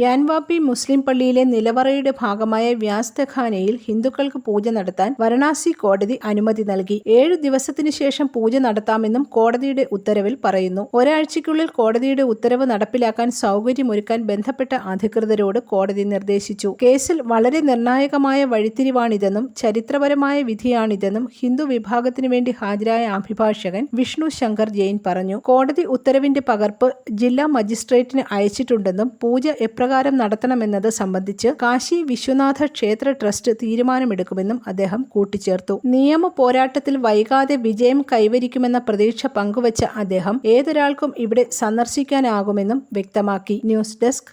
ഗ്യാൻവാപ്പി മുസ്ലിം പള്ളിയിലെ നിലവറയുടെ ഭാഗമായ വ്യാസ്തഖാനയിൽ ഹിന്ദുക്കൾക്ക് പൂജ നടത്താൻ വരണാസി കോടതി അനുമതി നൽകി. ഏഴു ദിവസത്തിനു ശേഷം പൂജ നടത്താമെന്നും കോടതിയുടെ ഉത്തരവിൽ പറയുന്നു. ഒരാഴ്ചയ്ക്കുള്ളിൽ കോടതിയുടെ ഉത്തരവ് നടപ്പിലാക്കാൻ സൗകര്യമൊരുക്കാൻ ബന്ധപ്പെട്ട അധികൃതരോട് കോടതി നിർദ്ദേശിച്ചു. കേസിൽ വളരെ നിർണായകമായ വഴിത്തിരിവാണിതെന്നും ചരിത്രപരമായ വിധിയാണിതെന്നും ഹിന്ദു വിഭാഗത്തിനു വേണ്ടി ഹാജരായ അഭിഭാഷകൻ വിഷ്ണു ശങ്കർ ജെയിൻ പറഞ്ഞു. കോടതി ഉത്തരവിന്റെ പകർപ്പ് ജില്ലാ മജിസ്ട്രേറ്റിന് അയച്ചിട്ടുണ്ടെന്നും പൂജ എപ്രകാരം നടത്തണമെന്നത് സംബന്ധിച്ച് കാശി വിശ്വനാഥ ക്ഷേത്ര ട്രസ്റ്റ് തീരുമാനമെടുക്കുമെന്നും അദ്ദേഹം കൂട്ടിച്ചേർത്തു. നിയമ പോരാട്ടത്തിൽ വൈകാതെ വിജയം കൈവരിക്കുമെന്ന പ്രതീക്ഷ പങ്കുവച്ച അദ്ദേഹം ഏതൊരാൾക്കും ഇവിടെ സന്ദർശിക്കാനാകുമെന്നും വ്യക്തമാക്കി. News desk